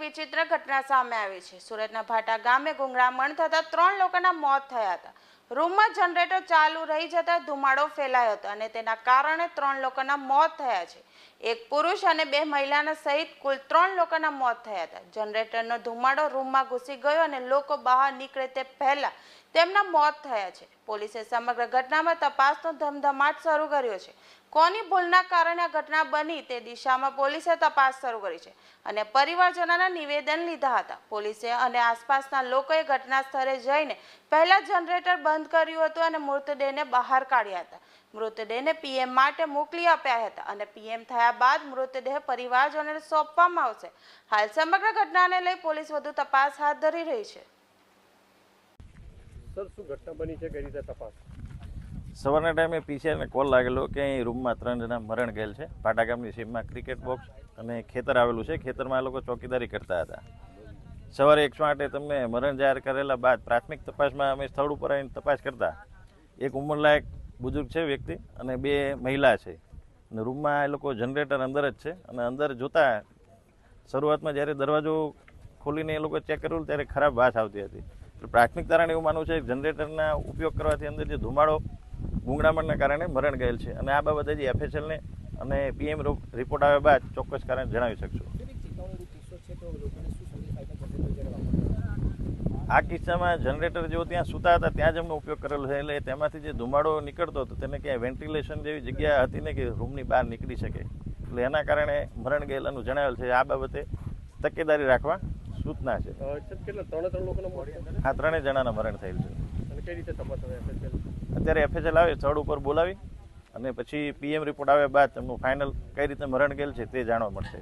વિચિત્ર ઘટના સામે આવી છે. સુરતના ભાટા ગામે ગુંગળામણ થતા ત્રણ લોકોના મોત થયા હતા. રૂમમાં જનરેટર ચાલુ રહી જતા ધુમાડો ફેલાયો હતો અને તેના કારણે ત્રણ લોકોના મોત થયા છે. એક પુરુષ અને બે મહિલાના સહિત કુલ ત્રણ લોકોના મોત થયા હતા. જનરેટરનો ધુમાડો રૂમમાં ઘૂસી ગયો અને લોકો બહાર નીકળે તે પહેલા તેમના મોત થયા છે. પોલીસે સમગ્ર ઘટનામાં તપાસનો ધમધમાટ શરૂ કર્યો છે. કોની ભૂલના કારણે આ ઘટના બની તે દિશામાં પોલીસે તપાસ શરૂ કરી છે અને પરિવારજનોના નિવેદન લીધા હતા. પોલીસે અને આસપાસના લોકોએ ઘટના સ્થળે જઈને પહેલા જનરેટર બંધ કર્યું હતું અને મૃતદેહને બહાર કાઢ્યા હતા. મૃતદેહને પીએમ માટે મોકલી આપ્યા હતા અને પીએમ થયા બાદ મૃતદેહ પરિવારજનોને સોંપવામાં આવશે. હાલ સમગ્ર ઘટનાને લઈ પોલીસ વધુ તપાસ હાથ ધરી રહી છે. સર, શું ઘટના બની છે? કઈ રીતે તપાસ? સવારના ટાઈમે પીસીઆરને કોલ લાગેલો કે અહીં રૂમમાં ત્રણ જણા મરણ ગયેલ છે. પાટા ગામની સીમમાં ક્રિકેટ બોક્સ અને ખેતર આવેલું છે. ખેતરમાં આ લોકો ચોકીદારી કરતા હતા. સવારે એકસો આઠે તમને મરણ જાહેર કરેલા બાદ પ્રાથમિક તપાસમાં અમે સ્થળ ઉપર આવીને તપાસ કરતા. એક ઉંમરલાયક બુઝુર્ગ છે વ્યક્તિ અને બે મહિલા છે. અને રૂમમાં એ લોકો જનરેટર અંદર જ છે. અને અંદર જોતા શરૂઆતમાં જ્યારે દરવાજો ખોલીને એ લોકો ચેક કર્યું ત્યારે ખરાબ વાસ આવતી હતી. પ્રાથમિક તારણ એવું માનવું છે જનરેટરના ઉપયોગ કરવાથી અંદર જે ધુમાડો ગુંગળામણના કારણે મરણ ગયેલ છે. અને આ બાબતે જે એફએસએલને અને પીએમ રિપોર્ટ આવ્યા બાદ ચોક્કસ કારણ જણાવી શકશું. આ કિસ્સામાં જનરેટર જેઓ ત્યાં સૂતા હતા ત્યાં જ એમનો ઉપયોગ કરેલો છે. એટલે તેમાંથી જે ધુમાડો નીકળતો હતો તેને ક્યાંય વેન્ટિલેશન જેવી જગ્યા હતી ને કે રૂમની બહાર નીકળી શકે. એટલે એના કારણે મરણ ગયેલાનું જણાવેલ છે. આ બાબતે તકેદારી રાખવા સૂચના છે. હા ત્રણેય જણાના મરણ થયેલ છે. કઈ રીતે તપાસ? અત્યારે એફએસએલ આવે, સ્થળ ઉપર બોલાવી અને પછી પીએમ રિપોર્ટ આવ્યા બાદ તેમનું ફાઇનલ કઈ રીતે મરણ ગયેલ છે તે જાણવા મળશે.